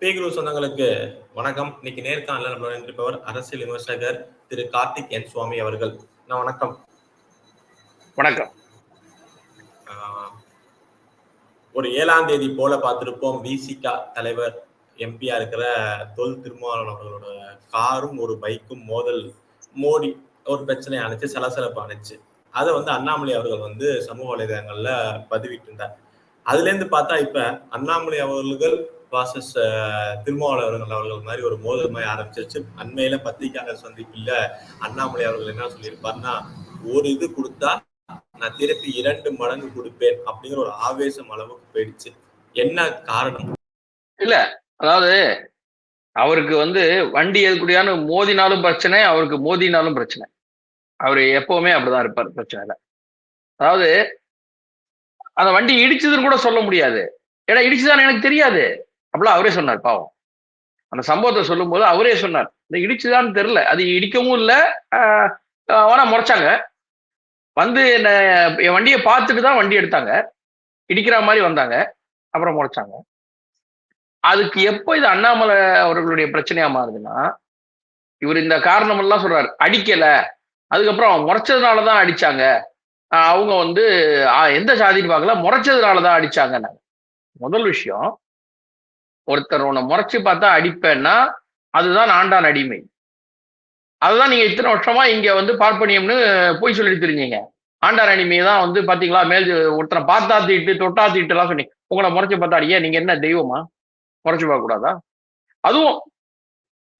பேகுரு சொந்தங்களுக்கு வணக்கம். இன்னைக்கு நேர்காணல நம்மளோட இருப்பவர் அரசியல் விமர்சகர் திரு கார்த்திக் என் சுவாமி அவர்கள். நான் வணக்கம். வணக்கம். ஒரு ஏழாம் தேதி போல பார்த்திருப்போம். விசிகா தலைவர் எம்பியா இருக்கிற தொல் திருமாவளவன் அவர்களோட காரும் ஒரு பைக்கும் மோதல் மோடி ஒரு பிரச்சனை அணைச்சு சலசலப்பு அணைச்சு. அதை வந்து அண்ணாமலை அவர்கள் வந்து சமூக வலைதளங்கள்ல பதிவிட்டு இருந்தார் அதுல இருந்து பார்த்தா இப்ப அண்ணாமலை அவர்கள் வாசஸ் திருமாவளவர்கள் அவர்கள் மாதிரி ஒரு மோதல் மாதிரி ஆரம்பிச்சிருச்சு அண்மையில பத்திரிகையாளர் சந்திப்பில் அண்ணாமலை அவர்கள் என்ன சொல்லியிருப்பாருன்னா ஒரு இது கொடுத்தா நான் திருப்பி இரண்டு மடங்கு கொடுப்பேன் அப்படிங்கிற ஒரு ஆவேசம் அளவுக்கு போயிடுச்சு. என்ன காரணம்? இல்ல அதாவது அவருக்கு வந்து வண்டி எதுக்குடியான்னு மோதினாலும் பிரச்சனை அவருக்கு மோதினாலும் பிரச்சனை. அவர் எப்பவுமே அப்படிதான் இருப்பார் பிரச்சனை இல்லை. அதாவது அந்த வண்டி இடிச்சதுன்னு கூட சொல்ல முடியாது. ஏன்னா இடிச்சுதான் எனக்கு தெரியாது. அப்படிலாம் அவரே சொன்னார் பாவம். அந்த சம்பவத்தை சொல்லும்போது அவரே சொன்னார் இந்த இடிச்சுதான்னு தெரில அது இடிக்கவும் இல்லை ஆனால் முறைச்சாங்க. வந்து என்ன என் வண்டியை பார்த்துட்டு தான் வண்டி எடுத்தாங்க. இடிக்கிற மாதிரி வந்தாங்க அப்புறம் முறைச்சாங்க. அதுக்கு எப்போ இது அண்ணாமலை அவர்களுடைய பிரச்சனையா மாறுதுன்னா இவர் இந்த காரணமெல்லாம் சொல்கிறார் சொல்றாரு அடிக்கல. அதுக்கப்புறம் முறைச்சதுனாலதான் அடிச்சாங்க. அவங்க வந்து எந்த சாதின்னு பார்க்கல முறைச்சதுனாலதான் அடிச்சாங்க முதல் விஷயம் ஒருத்தர் உன்னை முறைச்சு பார்த்தா அடிப்பேன்னா அதுதான் ஆண்டான் அடிமை. அதுதான் நீங்க இத்தனை வருஷமா இங்க வந்து பார்ப்பனியம்னு போய் சொல்லிட்டு இருந்தீங்க. ஆண்டான் அடிமை தான் வந்து பாத்தீங்களா மேல் ஒருத்தனை பார்த்தா தீட்டு தொட்டா தீட்டு எல்லாம் சொன்னீங்க. உங்களை முறைச்சு பார்த்தா அடியே நீங்க என்ன தெய்வமா? முறைச்சு பார்க்க கூடாதா? அதுவும்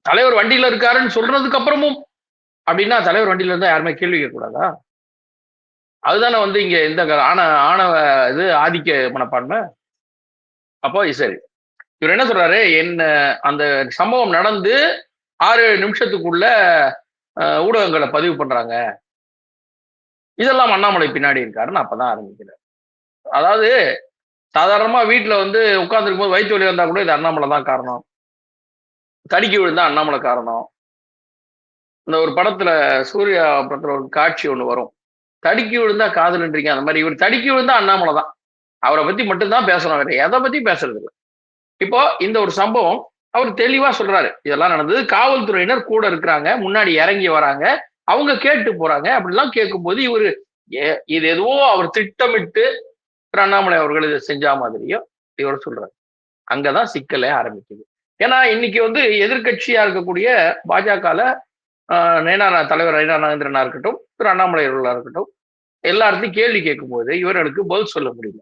தலைவர் வண்டியில இருக்காருன்னு சொல்றதுக்கு அப்புறமும் அப்படின்னா தலைவர் வண்டியில இருந்தா யாருமே கேள்வி கேட்கக்கூடாதா? அதுதானே வந்து இங்க இந்த ஆன ஆணவ இது ஆதிக்க மனப்பான்மை. அப்போ சரி. இவர் என்ன சொல்றாரு? என்ன அந்த சம்பவம் நடந்து ஆறு ஏழு நிமிஷத்துக்குள்ள ஊடகங்களை பதிவு பண்றாங்க. இதெல்லாம் அண்ணாமலை பின்னாடி இருக்காருன்னு அப்பதான் ஆரம்பிக்கிறார். அதாவது சாதாரணமா வீட்டுல வந்து உட்கார்ந்துருக்கும் போது வயிற்று வலி வந்தா கூட இது அண்ணாமலை தான் காரணம். தடுக்கி விழுந்தா அண்ணாமலை காரணம். இந்த ஒரு படத்துல சூர்யா படத்துல ஒரு காட்சி ஒண்ணு வரும். தடுக்கி விழுந்தா காதல்ன்றீங்க அந்த மாதிரி. இவர் தடுக்கி விழுந்தா அண்ணாமலை தான். அவரை பத்தி மட்டும்தான் பேசணும் வேற எதை பத்தி பேசுறது இல்லை இப்போ இந்த ஒரு சம்பவம் அவர் தெளிவா சொல்றாரு. இதெல்லாம் நடந்தது. காவல்துறையினர் கூட இருக்கிறாங்க. முன்னாடி இறங்கி வராங்க. அவங்க கேட்டு போறாங்க. அப்படிலாம் கேட்கும்போது இவர் இது எதுவோ அவர் திட்டமிட்டு அண்ணாமலை அவர்கள் இதை செஞ்சா மாதிரியோ இவர் சொல்றாரு. அங்கதான் சிக்கலே ஆரம்பிக்குது. ஏன்னா இன்னைக்கு வந்து எதிர்கட்சியா இருக்கக்கூடிய பாஜகல நயனா தலைவர் நயனா நாகேந்திரனா இருக்கட்டும் திரு அண்ணாமலை அவர்களா இருக்கட்டும் எல்லாத்தையும் கேள்வி கேட்கும்போது இவர்களுக்கு பதில் சொல்ல முடியல.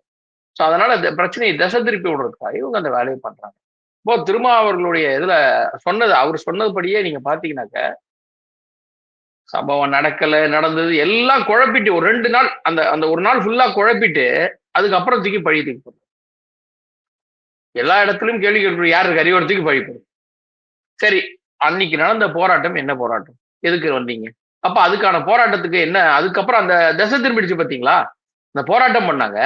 ஸோ அதனால இந்த பிரச்சனையை திசை திருப்பி விடுறதுக்காக இவங்க அந்த வேலையை பண்றாங்க. இப்போ திருமா அவர்களுடைய இதுல சொன்னது அவர் சொன்னதுபடியே நீங்க பாத்தீங்கன்னாக்க சம்பவம் நடக்கல நடந்தது எல்லாம் குழப்பிட்டு ஒரு ரெண்டு நாள் அந்த அந்த ஒரு நாள் ஃபுல்லா குழப்பிட்டு அதுக்கப்புறம் தூக்கி பழி தூக்கி போடும் எல்லா இடத்துலயும் கேள்வி கேட்கணும் யாரு இருக்கு? பழி போடும் சரி அன்னைக்கு நடந்த போராட்டம் என்ன போராட்டம்? எதுக்கு வந்தீங்க? அப்ப அதுக்கான போராட்டத்துக்கு என்ன அதுக்கப்புறம் அந்த திசை திரும்பிடுச்சு பாத்தீங்களா? இந்த போராட்டம் பண்ணாங்க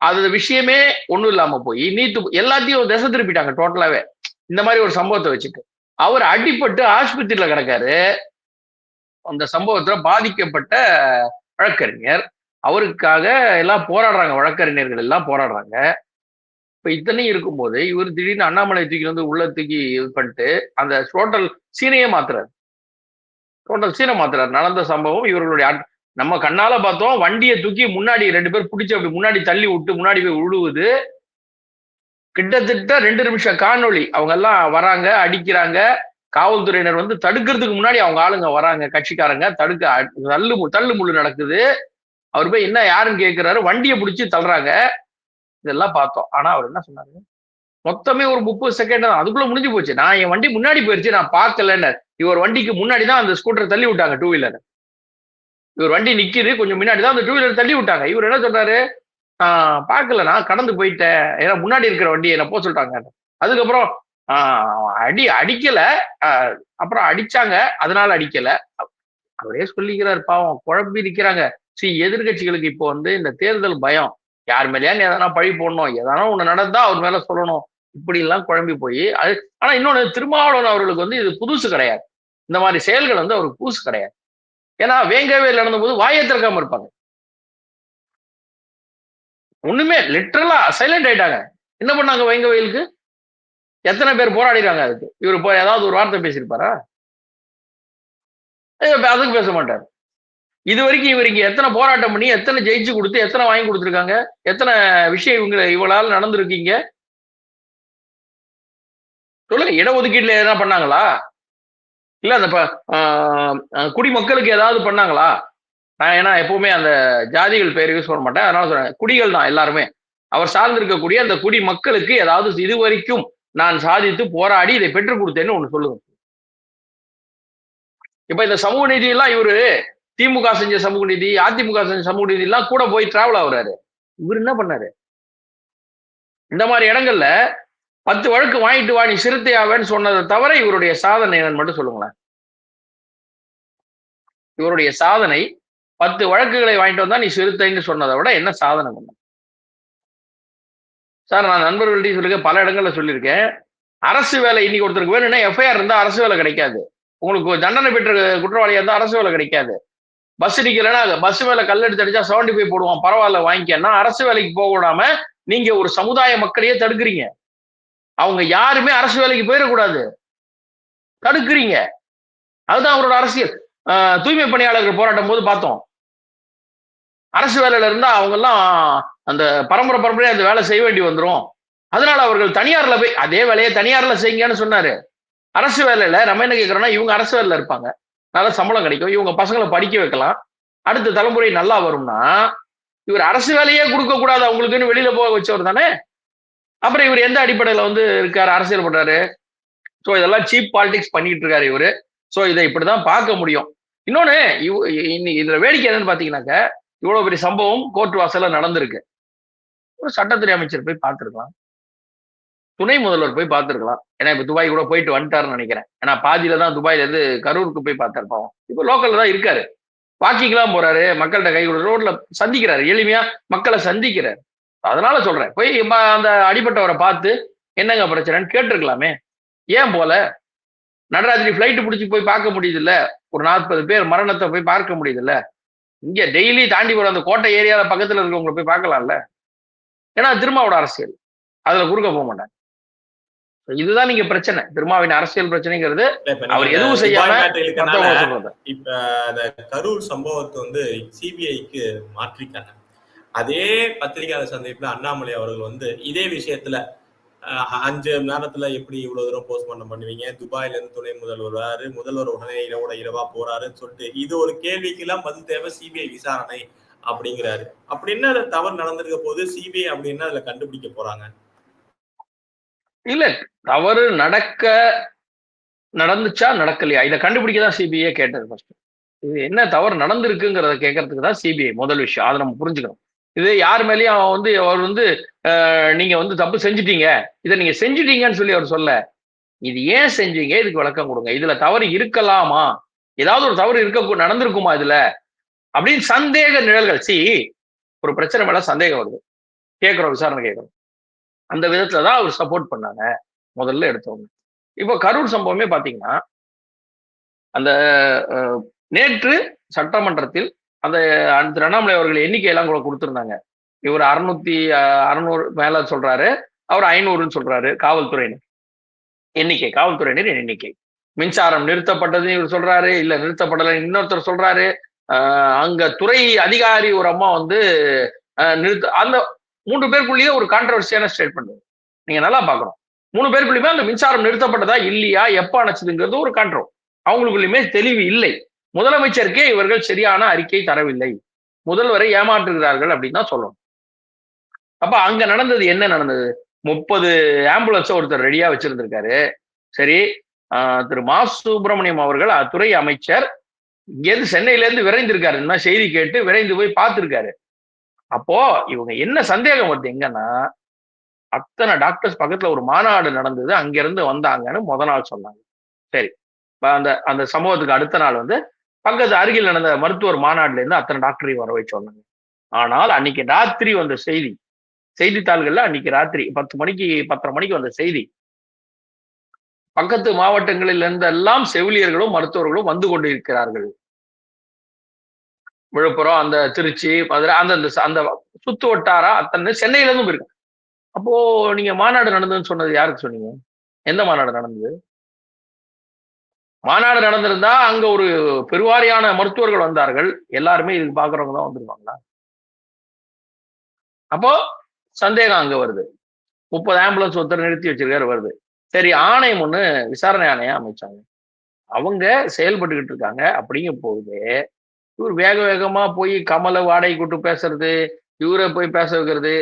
அது விஷயமே ஒண்ணும் இல்லாம போய் நீத்து எல்லாத்தையும் திசை திருப்பிட்டாங்க டோட்டலாவே இந்த மாதிரி ஒரு சம்பவத்தை வச்சுட்டு. அவர் அடிப்பட்டு ஆஸ்பத்திரியில கிடக்காரு. அந்த சம்பவத்துல பாதிக்கப்பட்ட வழக்கறிஞர் அவருக்காக எல்லாம் போராடுறாங்க வழக்கறிஞர்கள் எல்லாம் போராடுறாங்க. இப்ப இத்தனையும் இருக்கும்போது இவர் திடீர்னு அண்ணாமலை தூக்கி வந்து உள்ள தூக்கி இது பண்ணிட்டு அந்த டோட்டல் சீனையே மாத்துறாரு. டோட்டல் சீனை மாத்துறாரு. நடந்த சம்பவம் இவர்களுடைய நம்ம கண்ணால பார்த்தோம் வண்டியை தூக்கி முன்னாடி ரெண்டு பேர் பிடிச்சி அப்படி முன்னாடி தள்ளி விட்டு முன்னாடி போய் விழுவுது கிட்டத்தட்ட ரெண்டு நிமிஷம் காணொளி. அவங்க எல்லாம் வராங்க அடிக்கிறாங்க. காவல்துறையினர் வந்து தடுக்கிறதுக்கு முன்னாடி அவங்க ஆளுங்க வராங்க கட்சிக்காரங்க. தடுக்க தள்ளு தள்ளு முள்ளு நடக்குது. அவர் போய் என்ன யாருன்னு கேட்கிறாரு வண்டியை பிடிச்சி தள்ளுறாங்க. இதெல்லாம் பார்த்தோம். ஆனா அவர் என்ன சொன்னாரு? மொத்தமே ஒரு முப்பது செகண்ட் தான். அதுக்குள்ள முடிஞ்சு போச்சு. நான் என் வண்டி முன்னாடி போயிருச்சு. நான் பார்க்கலன்னு. இவர் வண்டிக்கு முன்னாடி தான் அந்த ஸ்கூட்டரை தள்ளி விட்டாங்க டூ வீலர் இவர் வண்டி நிக்குது கொஞ்சம் முன்னாடி தான் அந்த டூ வீலர் தள்ளி விட்டாங்க. இவர் என்ன சொல்றாரு? ஆஹ் பார்க்கல நான் கடந்து போயிட்டேன். ஏன்னா முன்னாடி இருக்கிற வண்டி என்ன போக சொல்லிட்டாங்க. அதுக்கப்புறம் ஆஹ் அடி அடிக்கல. அப்புறம் அடிச்சாங்க. அதனால அடிக்கல. அவரே சொல்லிக்கிறார் பாவம் குழம்பி நிக்கிறாங்க. சி எதிர்கட்சிகளுக்கு இப்போ வந்து இந்த தேர்தல் பயம். யார் மேலேயான்னு எதனா பழி போடணும் எதனா ஒண்ணு நடந்தா அவர் மேல சொல்லணும். இப்படி எல்லாம் குழம்பி போய் அது ஆனா இன்னொன்னு திருமாவளவன் அவர்களுக்கு வந்து இது புதுசு கிடையாது. இந்த மாதிரி செயல்கள் வந்து அவருக்கு புதுசு கிடையாது. ஏன்னா வேங்கவேல் நடந்தபோது வாயை திறக்காம இருப்பாங்க. ஒண்ணுமே லிட்டரலா சைலண்ட் ஆயிட்டாங்க. என்ன பண்ணாங்க வேங்கவேலுக்கு? எத்தனை பேர் போராடிறாங்க அதுக்கு? இவர் போய் ஏதாவது ஒரு வார்த்தை பேசியிருப்பாரா? அதுக்கு பேச மாட்டார். இது வரைக்கும் இவர் இங்க எத்தனை போராட்டம் பண்ணி எத்தனை ஜெயிச்சு கொடுத்து எத்தனை வாங்கி கொடுத்துருக்காங்க எத்தனை விஷயம் இவங்க இவளால் நடந்திருக்கீங்க? சொல்லுங்க இடஒதுக்கீடுல எதனா பண்ணாங்களா? இல்ல அந்த ஆஹ் குடிமக்களுக்கு ஏதாவது பண்ணாங்களா? நான் ஏன்னா எப்பவுமே அந்த ஜாதிகள் பேர் யூஸ் பண்ண மாட்டேன். அதனால சொல்றேன். குடிகள் தான் எல்லாருமே. அவர் சார்ந்திருக்கக்கூடிய அந்த குடி மக்களுக்கு ஏதாவது இது வரைக்கும் நான் சாதித்து போராடி இதை பெற்றுக் கொடுத்தேன்னு ஒண்ணு சொல்லுங்க. இப்ப இந்த சமூக நீதி எல்லாம் இவரு திமுக செஞ்ச சமூக நீதி அதிமுக செஞ்ச சமூக நீதி எல்லாம் கூட போய் டிராவல் ஆகுறாரு. இவர் என்ன பண்ணாரு? இந்த மாதிரி இடங்கள்ல பத்து வழக்கு வாங்கிட்டு வா நீ சிறுத்தையாவேன்னு சொன்னதை தவிர இவருடைய சாதனை என்னன்னு மட்டும் சொல்லுங்களேன். இவருடைய சாதனை பத்து வழக்குகளை வாங்கிட்டு வந்தா நீ சிறுத்தைன்னு சொன்னதை விட என்ன சாதனை பண்ண? சார் நான் நண்பர்கள்ட்டையும் சொல்லியிருக்கேன் பல இடங்கள்ல சொல்லியிருக்கேன். அரசு வேலை இன்னைக்கு ஒருத்தருக்கு வேணும்னா எஃப்ஐஆர் இருந்தா அரசு வேலை கிடைக்காது. உங்களுக்கு தண்டனை பெற்ற குற்றவாளியா இருந்தா அரசு வேலை கிடைக்காது. பஸ் நிக்கலன்னா பஸ் மேல கல்லெடுத்து அடிச்சா செவன்டி போய் போடுவான் பரவாயில்ல வாங்கிக்கன்னா அரசு வேலைக்கு போக விடாம நீங்க ஒரு சமுதாய மக்களையே தடுக்கிறீங்க. அவங்க யாருமே அரசு வேலைக்கு போயிடக்கூடாது. தடுக்கிறீங்க. அதுதான் அவரோட அரசியல். தூய்மை பணியாளர்கள் போராட்டம் போது பார்த்தோம். அரசு வேலையில இருந்தா அவங்க எல்லாம் அந்த பரம்பரை பரம்பரையா அந்த வேலை செய்ய வேண்டி வந்துடும் அதனால அவர்கள் தனியார்ல போய் அதே வேலையை தனியார்ல செய்யுங்கன்னு சொன்னாரு. அரசு வேலையில நம்ம என்ன கேட்கறோம்னா இவங்க அரசு வேலையில இருப்பாங்க. நல்ல சம்பளம் கிடைக்கும். இவங்க பசங்களை படிக்க வைக்கலாம். அடுத்த தலைமுறை நல்லா வரும்னா இவர் அரசு வேலையே கொடுக்க கூடாது அவங்களுக்குன்னு வெளியில போக வச்சவர் தானே? அப்புறம் இவர் எந்த அடிப்படையில வந்து இருக்காரு? அரசியல் பண்றாரு? ஸோ இதெல்லாம் சீப் பாலிடிக்ஸ் பண்ணிட்டு இருக்காரு இவரு. ஸோ இதை இப்படிதான் பார்க்க முடியும். இன்னொன்னு இவ் இன்னி- இதுல வேடிக்கை என்னன்னு பாத்தீங்கன்னாக்க இவ்வளவு பெரிய சம்பவம் கோர்ட் வாசல்ல நடந்திருக்கு. ஒரு சட்டத்துறை அமைச்சர் போய் பார்த்துருக்கலாம். துணை முதல்வர் போய் பார்த்துருக்கலாம். ஏன்னா இப்போ துபாய் கூட போயிட்டு வந்துட்டாருன்னு நினைக்கிறேன். ஏன்னா பாதியில தான் துபாயில இருந்து கரூருக்கு போய் பார்த்துருப்போம் இப்போ லோக்கல்ல தான் இருக்காரு. வாக்கிங்லாம் போறாரு. மக்கள்கிட்ட கை கொடுத்து ரோட்ல சந்திக்கிறாரு. எளிமையா மக்களை சந்திக்கிறாரு. அதனால சொல்றேன். போய் அந்த அடிப்பட்டவரை பார்த்து என்னங்க பிரச்சனைன்னு கேட்டிருக்கலாமே. ஏன் போல? நடராத்திரி ஃபிளைட் பிடிச்சி போய் பார்க்க முடியுதுல்ல? ஒரு நாற்பது பேர் மரணத்தை போய் பார்க்க முடியுதுல்ல? இங்க டெய்லி தாண்டி போற அந்த கோட்டை ஏரியால பக்கத்துல இருக்கவங்களை போய் பார்க்கலாம்ல? ஏன்னா திருமாவோட அரசியல். அதுல குறுக்க போக மாட்டாங்க. இதுதான் நீங்க பிரச்சனை. திருமாவின் அரசியல் பிரச்சனைங்கிறது அவர் எதுவும் செய்யாம இப்ப அந்த கரூர் சம்பவத்தை வந்து சிபிஐக்கு மாற்றிருக்காங்க அதே பத்திரிகையாளர் சந்திப்புல அண்ணாமலை அவர்கள் வந்து இதே விஷயத்துல அஞ்சு நேரத்துல எப்படி இவ்வளவு தூரம் போஸ்ட்மார்ட்டம் பண்ணுவீங்க? துபாயில இருந்து துணை முதல்வர் வராரு முதல்வர் உடனே இரவோட இரவா போறாருன்னு சொல்லிட்டு இது ஒரு கேள்விக்கு எல்லாம் பதில் தேவை சிபிஐ விசாரணை அப்படிங்கிறாரு. அப்படின்னா அது தவறு நடந்திருக்க போது சிபிஐ அப்படின்னா அதுல கண்டுபிடிக்க போறாங்க? இல்ல தவறு நடக்க நடந்துச்சா நடக்கலையா? இதை கண்டுபிடிக்க தான் சிபிஐ கேட்டது ஃபர்ஸ்ட் இது என்ன தவறு நடந்திருக்குங்கிறத கேட்கறதுக்கு தான் சிபிஐ முதல் விஷயம். அதை நம்ம புரிஞ்சுக்கணும். இது யார் மேலேயும் அவன் வந்து அவர் வந்து நீங்க வந்து தப்பு செஞ்சுட்டீங்க. இதை நீங்க செஞ்சுட்டீங்கன்னு சொல்லி அவர் சொல்ல. இது ஏன் செஞ்சீங்க? இதுக்கு விளக்கம் கொடுங்க. இதுல தவறு இருக்கலாமா? ஏதாவது ஒரு தவறு இருக்க நடந்திருக்குமா இதுல? அப்படின்னு சந்தேக நிழல்கள். சி ஒரு பிரச்சனை மேல சந்தேகம் வருது. கேட்கிறோம் விசாரணை கேட்கிறோம். அந்த விதத்துல தான் அவர் சப்போர்ட் பண்ணாங்க. முதல்ல எடுத்தவங்க. இப்போ கரூர் சம்பவமே பாத்தீங்கன்னா அந்த நேற்று சட்டமன்றத்தில் அந்த அந்த திரு அண்ணாமலை அவர்கள் எண்ணிக்கை எல்லாம் கூட கொடுத்துருந்தாங்க. இவர் அறுநூத்தி அறுநூறு மேல சொல்றாரு. அவர் ஐநூறுன்னு சொல்றாரு காவல்துறையினர். எண்ணிக்கை காவல்துறையினர் எண்ணிக்கை. மின்சாரம் நிறுத்தப்பட்டதுன்னு இவர் சொல்றாரு இல்ல நிறுத்தப்படலை இன்னொருத்தர் சொல்றாரு. அங்க துறை அதிகாரி ஒரு அம்மா வந்து ஆஹ் நிறுத்த அந்த மூன்று பேருக்குள்ளேயே ஒரு கான்ட்ரவர்சியான ஸ்டேட்மெண்ட் நீங்க நல்லா பாக்கணும் மூணு பேருக்குள்ளயுமே அந்த மின்சாரம் நிறுத்தப்பட்டதா இல்லையா எப்ப அணைச்சதுங்கிறது ஒரு கான்ட்ரோ அவங்களுக்குள்ளயுமே தெளிவு இல்லை. முதலமைச்சருக்கே இவர்கள் சரியான அறிக்கை தரவில்லை. முதல்வரை ஏமாற்றுகிறார்கள் அப்படின்னு தான் சொல்லணும். அப்ப அங்க நடந்தது என்ன நடந்தது? முப்பது ஆம்புலன்ஸை ஒருத்தர் ரெடியா வச்சிருந்திருக்காரு. சரி திரு மா. சுப்பிரமணியம் அவர்கள் அத்துறை அமைச்சர் இங்கேருந்து சென்னையிலேருந்து விரைந்திருக்காரு. இந்த செய்தி கேட்டு விரைந்து போய் பார்த்துருக்காரு. அப்போ இவங்க என்ன சந்தேகம் வருது எங்கன்னா அத்தனை டாக்டர்ஸ் பக்கத்துல ஒரு மாநாடு நடந்தது அங்கிருந்து வந்தாங்கன்னு முத நாள் சொன்னாங்க. சரி அந்த அந்த சம்பவத்துக்கு அடுத்த நாள் வந்து பக்கத்து அருகில் நடந்த மருத்துவர் மாநாடுல இருந்து அத்தனை டாக்டரையும் வர வச்சு சொன்னாங்க. ஆனால் அன்னைக்கு ராத்திரி வந்த செய்தி செய்தித்தாள்கள்ல அன்னைக்கு ராத்திரி பத்து மணிக்கு பத்தரை மணிக்கு வந்த செய்தி பக்கத்து மாவட்டங்களில் இருந்தெல்லாம் செவிலியர்களும் மருத்துவர்களும் வந்து கொண்டிருக்கிறார்கள். விழுப்புரம் அந்த திருச்சி மதுரை அந்த அந்த சுத்து வட்டாரா அத்தனை சென்னையில இருந்தும் இருக்கு அப்போ நீங்க மாநாடு நடந்ததுன்னு சொன்னது யாருக்கு சொன்னீங்க? எந்த மாநாடு நடந்தது? மாநாடு நடந்திருந்தா அங்க ஒரு பெருவாரியான மருத்துவர்கள் வந்தார்கள். எல்லாருமே இதுக்கு பாக்குறவங்க தான் வந்திருப்பாங்களா அப்போ சந்தேகம் அங்க வருது. முப்பது ஆம்புலன்ஸ் ஒருத்தர் நிறுத்தி வச்சிருக்காரு வருது. சரி ஆணையம் ஒண்ணு விசாரணை ஆணையம் அமைச்சாங்க. அவங்க செயல்பட்டுக்கிட்டு இருக்காங்க. அப்படிங்கும் போது இவர் வேக வேகமா போய் கமலை வாடகை கூட்டு பேசுறது இவரை போய் பேச வைக்கிறது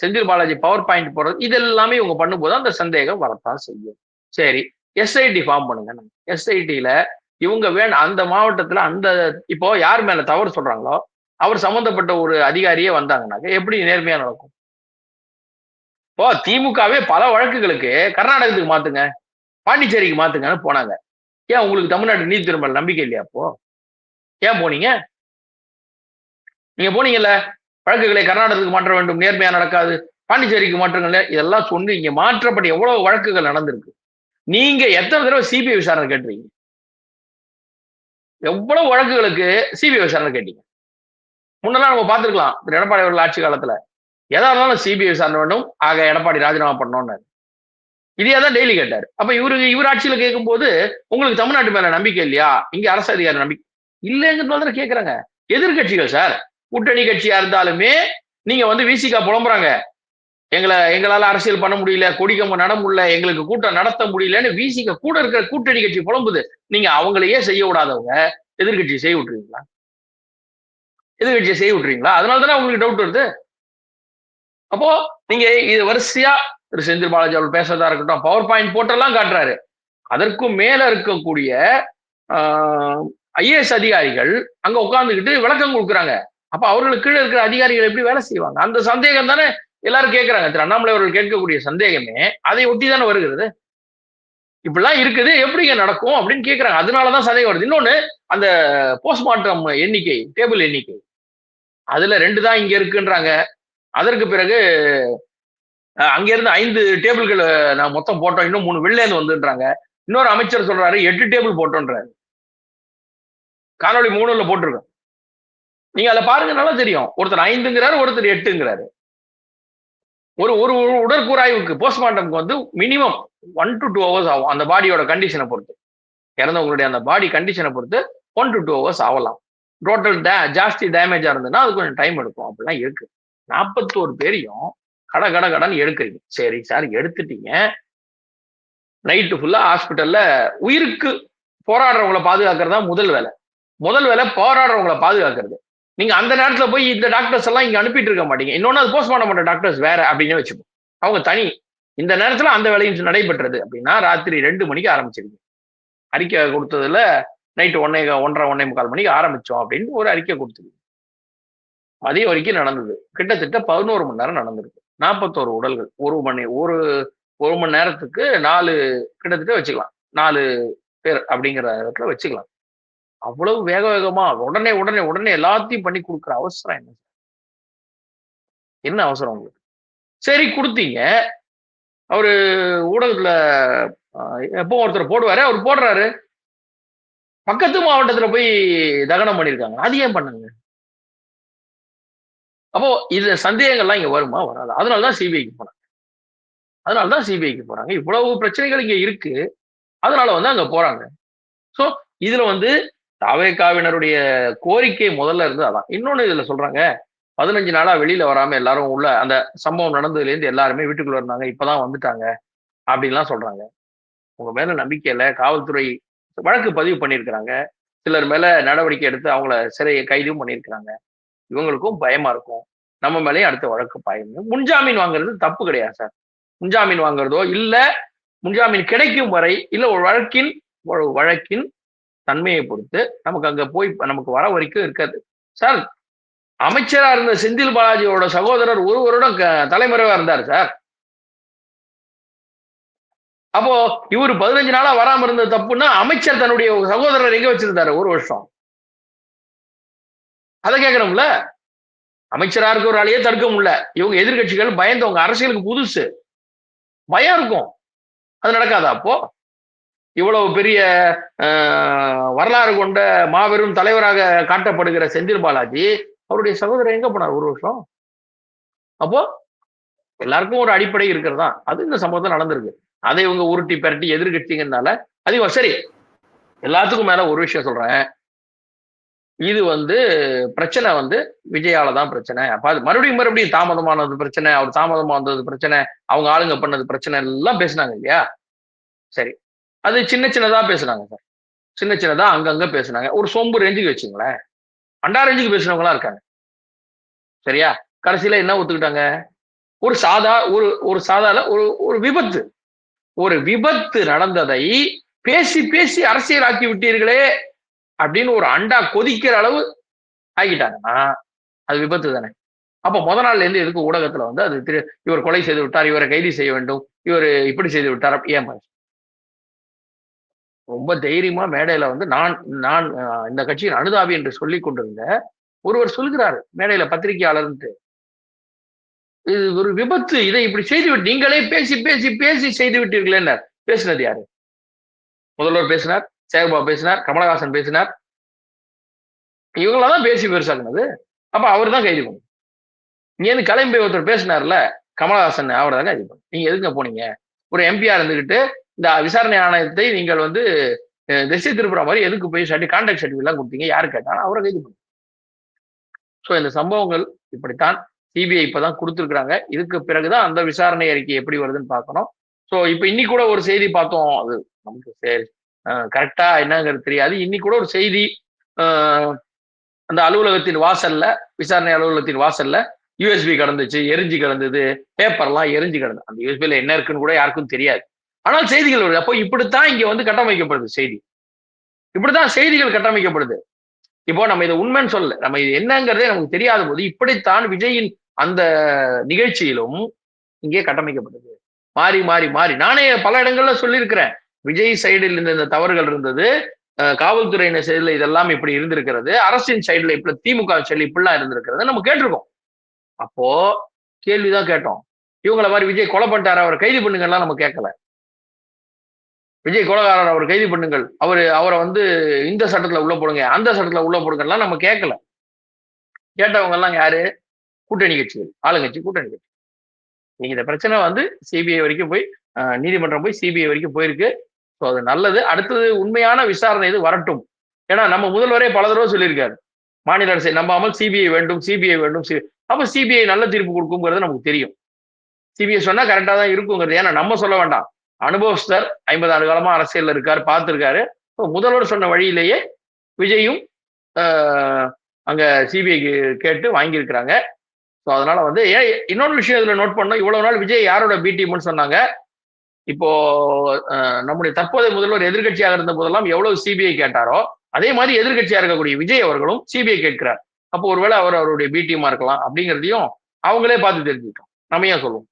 செந்தில் பாலாஜி பவர் பாயிண்ட் போடுறது இது எல்லாமே இவங்க பண்ணும்போது அந்த சந்தேகம் வரத்தான் செய்யும். சரி எஸ்ஐடி ஃபார்ம் பண்ணுங்க. எஸ்ஐடியில இவங்க வேணும் அந்த மாவட்டத்துல அந்த இப்போ யார் மேல தவறு சொல்றாங்களோ அவர் சம்பந்தப்பட்ட ஒரு அதிகாரியே வந்தாங்கன்னாக்க எப்படி நேர்மையா நடக்கும்? இப்போ திமுகவே பல வழக்குகளுக்கு கர்நாடகத்துக்கு மாத்துங்க பாண்டிச்சேரிக்கு மாத்துங்கன்னு போனாங்க. ஏன் உங்களுக்கு தமிழ்நாடு நீதி திரும்ப நம்பிக்கை இல்லையா அப்போ? ஏன் போனீங்க? நீங்க போனீங்கல்ல வழக்குகளை கர்நாடகத்துக்கு மாற்ற வேண்டும் நேர்மையா நடக்காது பாண்டிச்சேரிக்கு மாற்றுங்கள்ல இதெல்லாம் சொல்லி இங்க மாற்றப்பட்ட எவ்வளவு வழக்குகள் நடந்திருக்கு. நீங்க எத்தனை தடவை சிபிஐ விசாரணை கேட்டுறீங்க எவ்வளவு வழக்குகளுக்கு சிபிஐ விசாரணை கேட்டீங்க? முன்னெல்லாம் நம்ம பார்த்துருக்கலாம் திரு எடப்பாடி அவர்கள் ஆட்சி காலத்துல. எதா இருந்தாலும் சிபிஐ விசாரணை வேண்டும். ஆக எடப்பாடி ராஜினாமா பண்ணோம்னாரு இதே தான் டெய்லி கேட்டாரு. அப்ப இவரு இவர் ஆட்சியில கேட்கும்போது உங்களுக்கு தமிழ்நாட்டு மேல நம்பிக்கை இல்லையா? இங்க அரசு அதிகாரி நம்பிக்கை இல்லைங்கிறதுனால கேட்கறாங்க. எதிர்கட்சிகள் சார். கூட்டணி கட்சியா இருந்தாலுமே நீங்க வந்து விசிகா புலம்புறாங்க. எங்களை எங்களால் அரசியல் பண்ண முடியல கொடிக்கம்ப நட முடியல எங்களுக்கு கூட்டம் நடத்த முடியலன்னு விசிக கூட இருக்கிற கூட்டணி கட்சி புலம்புது. நீங்க அவங்களையே செய்ய விடாதவங்க. எதிர்கட்சியை செய்ய விட்டுறீங்களா எதிர்கட்சியை செய்ய விட்டுறீங்களா அதனால தானே உங்களுக்கு டவுட் வருது. அப்போ நீங்க இது வரிசையா திரு செந்தில் பாலாஜி அவர் பேசுறதா இருக்கட்டும் பவர் பாயிண்ட் போட்டெல்லாம் காட்டுறாரு. அதற்கும் மேல இருக்கக்கூடிய ஐஏஎஸ் அதிகாரிகள் அங்க உட்காந்துக்கிட்டு விளக்கம் கொடுக்குறாங்க. அப்ப அவர்களுக்கு கீழே இருக்கிற அதிகாரிகள் எப்படி வேலை செய்வாங்க? அந்த சந்தேகம் தானே எல்லாரும் கேட்கிறாங்க திரு அண்ணாமலை அவர்கள் கேட்கக்கூடிய சந்தேகமே அதை ஒட்டி தானே வருகிறது? இப்படிலாம் இருக்குது எப்படிங்க நடக்கும் அப்படின்னு கேட்கிறாங்க அதனாலதான் சந்தேகம் வருது. இன்னொன்னு அந்த போஸ்ட்மார்ட்டம் எண்ணிக்கை டேபிள் எண்ணிக்கை அதுல ரெண்டு தான் இங்க இருக்குன்றாங்க. அதற்கு பிறகு அங்க இருந்து ஐந்து டேபிள்கள் நான் மொத்தம் போட்டோம். இன்னும் மூணு வெளிலேருந்து வந்துன்றாங்க. இன்னொரு அமைச்சர் சொல்றாரு எட்டு டேபிள் போட்டோன்றாரு. காணொலி மூணுல போட்டிருக்கோம். நீங்க அதில் பாருங்க நல்லா தெரியும். ஒருத்தர் ஐந்துங்கிறாரு ஒருத்தர் எட்டுங்கிறாரு. ஒரு ஒரு உடற்கூறாய்வுக்கு போஸ்ட்மார்ட்டம்க்கு வந்து minimum one to two hours ஆகும். அந்த பாடியோட கண்டிஷனை பொறுத்து. இறந்தவங்களுடைய அந்த பாடி கண்டிஷனை பொறுத்து ஒன் டு டூ ஹவர்ஸ் ஆகலாம். டோட்டல் டே ஜாஸ்தி டேமேஜாக இருந்ததுன்னா அது கொஞ்சம் டைம் எடுக்கும். அப்படிலாம் இருக்கு. நாற்பத்தோரு பேரையும் கட கட கடன் எடுக்கிறீங்க. சரி சார் எடுத்துட்டீங்க. நைட்டு ஃபுல்லாக ஹாஸ்பிட்டலில் உயிருக்கு போராடுறவங்களை பாதுகாக்கிறது தான் முதல் வேலை. முதல் வேலை போராடுறவங்களை பாதுகாக்கிறது. நீங்க அந்த நேரத்துல போய் இந்த டாக்டர்ஸ் எல்லாம் இங்க அனுப்பிட்டு இருக்க மாட்டீங்க. இன்னொன்னு அது போஸ்ட்மார்ட்டம் பண்ற டாக்டர்ஸ் வேற அப்படின்னு வச்சுப்போம். அவங்க தனி. இந்த நேரத்துல அந்த வேலையும் நடைபெற்றது அப்படின்னா ராத்திரி ரெண்டு மணிக்கு ஆரம்பிச்சிருக்கு அறிக்கை கொடுத்ததுல நைட்டு ஒன்னே ஒன்றரை ஒன்னே முக்கால் மணிக்கு ஆரம்பிச்சோம் அப்படின்னு ஒரு அறிக்கை கொடுத்துருக்கு மதியம் வரைக்கும் நடந்தது. கிட்டத்தட்ட பதினோரு மணி நேரம் நடந்திருக்கு. நாற்பத்தோரு உடல்கள். ஒரு மணி ஒரு ஒரு மணி நேரத்துக்கு நாலு கிட்டத்தட்ட வச்சுக்கலாம். நாலு பேர் அப்படிங்கிற இடத்துல வச்சுக்கலாம். அவ்வளவு வேக வேகமா உடனே உடனே உடனே எல்லாத்தையும் பண்ணி கொடுக்குற அவசரம் என்ன என்ன அவசரம் உங்களுக்கு? சரி கொடுத்தீங்க. அவரு ஊடகத்துல எப்போ ஒருத்தர் போடுவாரு அவர் போடுறாரு. பக்கத்து மாவட்டத்துல போய் தகனம் பண்ணிருக்காங்க. அது ஏன் பண்ணுங்க அப்போ இது சந்தேகங்கள்லாம் இங்க வருமா? வராது? அதனாலதான் சிபிஐக்கு போனாங்க. அதனாலதான் சிபிஐக்கு போறாங்க. இவ்வளவு பிரச்சனைகள் இங்க இருக்கு. அதனால வந்து அங்க போறாங்க. சோ இதுல வந்து தாவேக்காவினருடைய கோரிக்கை முதல்ல இருந்து அதான். இன்னொன்னு இதுல சொல்றாங்க பதினஞ்சு நாளா வெளியில வராம எல்லாரும் உள்ள அந்த சம்பவம் நடந்ததுல இருந்து எல்லாருமே வீட்டுக்குள்ள இருந்தாங்க இப்பதான் வந்துட்டாங்க அப்படின்லாம் சொல்றாங்க. உங்க மேல நம்பிக்கையில் காவல்துறை வழக்கு பதிவு பண்ணியிருக்கிறாங்க சிலர் மேல நடவடிக்கை எடுத்து அவங்கள சிறையை கைதும் பண்ணியிருக்கிறாங்க. இவங்களுக்கும் பயமா இருக்கும். நம்ம மேலேயும் அடுத்த வழக்கு பாயும் முன்ஜாமீன் வாங்குறது தப்பு கிடையாது சார். முன்ஜாமீன் வாங்குறதோ இல்ல முன்ஜாமீன் கிடைக்கும் வரை இல்ல ஒரு வழக்கின் ஒரு வழக்கின் தன்மையை பொறுத்து நமக்கு அங்க போய் நமக்கு வர வரைக்கும் இருக்காது. சார் அமைச்சரா இருந்த செந்தில் பாலாஜியோட சகோதரர் ஒரு வருடம் தலைமறைவா இருந்தார் சார். அப்போ இவர் பதினஞ்சு நாளா வராம இருந்தது தப்புன்னா அமைச்சர் தன்னுடைய சகோதரர் எங்க வச்சிருந்தாரு ஒரு வருஷம்? அதை கேட்கணும்ல? அமைச்சரா இருக்கிறவராலேயே தடுக்க முடியல. இவங்க எதிர்கட்சிகள் பயந்தவங்க அரசியலுக்கு புதுசு. பயம் இருக்கும். அது நடக்காதா அப்போ? இவ்வளவு பெரிய வரலாறு கொண்ட மாபெரும் தலைவராக காட்டப்படுகிற செந்தில் பாலாஜி அவருடைய சகோதரர் எங்க போனார் ஒரு வருஷம்? அப்போ எல்லாருக்கும் ஒரு அடிப்படை இருக்கிறதா அது இந்த சம்பவத்தில் நடந்திருக்கு. அதை இவங்க உருட்டி பெரட்டி எதிர்கட்சிங்கனால அதிகம் சரி எல்லாத்துக்கும் மேல ஒரு விஷயம் சொல்றேன். இது வந்து பிரச்சனை வந்து விஜயால தான் பிரச்சனை. அப்ப அது மறுபடியும் மறுபடியும் தாமதமானது பிரச்சனை அவர் தாமதமா வந்தது பிரச்சனை அவங்க ஆளுங்க பண்ணது பிரச்சனை எல்லாம் பேசினாங்க இல்லையா? சரி அது சின்ன சின்னதாக பேசுனாங்க சார். சின்ன சின்னதாக அங்கங்க பேசுனாங்க. ஒரு சொம்பு ரேஞ்சுக்கு வச்சுங்களேன். அண்டா ரேஞ்சுக்கு பேசுனவங்களா இருக்காங்க. சரியா? கடைசியில் என்ன ஒத்துக்கிட்டாங்க? ஒரு சாதா ஒரு ஒரு சாதால ஒரு ஒரு விபத்து. ஒரு விபத்து நடந்ததை பேசி பேசி அரசியல் ஆக்கி விட்டீர்களே அப்படின்னு ஒரு அண்டா கொதிக்கிற அளவு ஆகிட்டாங்கன்னா அது விபத்து தானே. அப்போ முத நாள்ல இருந்து எதுக்கு ஊடகத்தில் வந்து அது திரு இவர் கொலை செய்து விட்டார் இவரை கைது செய்ய வேண்டும் இவர் இப்படி செய்து விட்டார் அப்படி ஏன் ரொம்ப தைரியமா மேடையில வந்து நான் நான் இந்த கட்சியின் அனுதாபி என்று சொல்லி கொண்டிருந்த ஒருவர் சொல்கிறாரு மேடையில பத்திரிகையாளர்ன்ட்டு. இது ஒரு விபத்து இதை இப்படி செய்து விட்டு நீங்களே பேசி பேசி பேசி செய்து விட்டீர்களேன்னு பேசினது யாரு? முதல்வர் பேசினார் சேகபாபு பேசினார் கமலஹாசன் பேசினார். இவங்களதான் பேசி பெருசாக்குனது அப்ப அவர் தான் கைது பண்ணும் இங்க இருந்து கிளம்பி ஒருத்தர் பேசினார்ல கமலஹாசன் அவரை தான் கைது பண்ணும் நீங்க எதுங்க போனீங்க? ஒரு எம்பியா இருந்துகிட்டு இந்த விசாரணை ஆணையத்தை நீங்கள் வந்து திசை திருப்புற மாதிரி எதுக்கு போய் சர்டி கான்டாக்ட் சர்டிஃபிகேட் கொடுத்தீங்க? யாரு கேட்டாலும் அவரை கைது பண்ணு. ஸோ இந்த சம்பவங்கள் இப்படித்தான் சிபிஐ இப்பதான் கொடுத்துருக்குறாங்க. இதுக்கு பிறகுதான் அந்த விசாரணை அறிக்கை எப்படி வருதுன்னு பார்க்கணும். ஸோ இப்போ இன்னைக்கு கூட ஒரு செய்தி பார்த்தோம். அது நமக்கு சரி. கரெக்டா என்னங்கிறது தெரியாது. இன்னைக்கு கூட ஒரு செய்தி அந்த அலுவலகத்தின் வாசல்ல விசாரணை அலுவலகத்தின் வாசல்ல யூஎஸ்பி கடந்துச்சு எரிஞ்சு கிடந்தது பேப்பர்லாம் எரிஞ்சு கிடந்தது. அந்த யூஎஸ்பியில் என்ன இருக்குன்னு கூட யாருக்கும் தெரியாது. ஆனால் செய்திகள் வருது. அப்போ இப்படித்தான் இங்க வந்து கட்டமைக்கப்படுது செய்தி. இப்படித்தான் செய்திகள் கட்டமைக்கப்படுது. இப்போ நம்ம இதை உண்மைன்னு சொல்லல. நம்ம இது என்னங்கிறதே நமக்கு தெரியாத போது இப்படித்தான் விஜயின் அந்த நிகழ்ச்சியிலும் இங்கே கட்டமைக்கப்படுது. மாறி மாறி மாறி. நானே பல இடங்கள்ல சொல்லியிருக்கிறேன். விஜய் சைடில் இருந்த இந்த தவறுகள் இருந்தது. காவல்துறையின காவல்துறையினர் இதெல்லாம் இப்படி இருந்திருக்கிறது. அரசின் சைடுல இப்படி திமுக சைடில் இப்படிலாம் இருந்திருக்கிறது. நம்ம கேட்டிருக்கோம். அப்போ கேள்விதான் கேட்டோம். இவங்கள மாதிரி விஜய் கொலை பண்ணிட்டாரு? அவரை கைது பண்ணுங்கலாம் நம்ம கேட்கல. விஜய் கொலகாரர் அவர் கைது பண்ணுங்கள். அவர் அவரை வந்து இந்த சட்டத்துல உள்ள போடுங்க. அந்த சட்டத்துல உள்ள போடுங்கலாம் நம்ம கேட்கல. கேட்டவங்க எல்லாம் யாரு? கூட்டணி கட்சிகள். ஆளுங்கட்சி கூட்டணி கட்சி. இன்னைக்கு இந்த பிரச்சனை வந்து சிபிஐ வரைக்கும் போய் நீதிமன்றம் போய் சிபிஐ வரைக்கும் போயிருக்கு. ஸோ அது நல்லது. அடுத்தது உண்மையான விசாரணை இது வரட்டும். ஏன்னா நம்ம முதல்வரே பல தடவை சொல்லியிருக்காரு. மாநில அரசை நம்பாமல் சிபிஐ வேண்டும் சிபிஐ வேண்டும் CBI அப்போ சிபிஐ நல்ல தீர்ப்பு கொடுக்குங்கிறது நமக்கு தெரியும். சிபிஐ சொன்னா கரெக்டாக தான் இருக்குங்கிறது. ஏன்னா நம்ம சொல்ல வேண்டாம். அனுபவஸ்தர் ஐம்பது ஆண்டு காலமா அரசியல்ல இருக்காரு பார்த்துருக்காரு. இப்போ முதல்வர் சொன்ன வழியிலேயே விஜயும் அங்க சிபிஐக்கு கேட்டு வாங்கியிருக்கிறாங்க. ஸோ அதனால வந்து ஏன் இன்னொரு விஷயம் இதுல நோட் பண்ணோம் இவ்வளவு நாள் விஜய் யாரோட பி டீம்னு சொன்னாங்க. இப்போ நம்முடைய தற்போதைய முதல்வர் எதிர்க்கட்சியாக இருந்த போதெல்லாம் எவ்வளவு சிபிஐ கேட்டாரோ அதே மாதிரி எதிர்கட்சியா இருக்கக்கூடிய விஜய் அவர்களும் சிபிஐ கேட்கிறார். அப்போ ஒருவேளை அவர் அவருடைய பி டீமா இருக்கலாம் அப்படிங்கிறதையும் அவங்களே பார்த்து தெரிஞ்சுக்கிட்டோம். நம்ம ஏன் சொல்லுவோம்?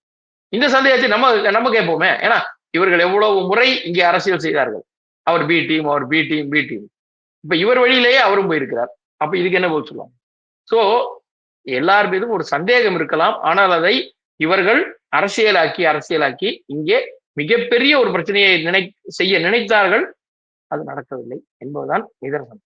இந்த சந்தேகத்தை நம்ம நம்ம கேட்போமே. ஏன்னா இவர்கள் எவ்வளவு முறை இங்கே அரசியல் செய்தார்கள்? அவர் பி டீம் அவர் பி டீம் பி டீம் இப்ப இவர் வழியிலேயே அவரும் போயிருக்கிறார். அப்ப இதுக்கு என்ன பதில் சொல்லுவாங்க? சோ எல்லார் மீதும் ஒரு சந்தேகம் இருக்கலாம். ஆனால் அதை இவர்கள் அரசியலாக்கி அரசியலாக்கி இங்கே மிகப்பெரிய ஒரு பிரச்சனையை நினை செய்ய நினைத்தார்கள். அது நடக்கவில்லை என்பதுதான் நிதர்சனம்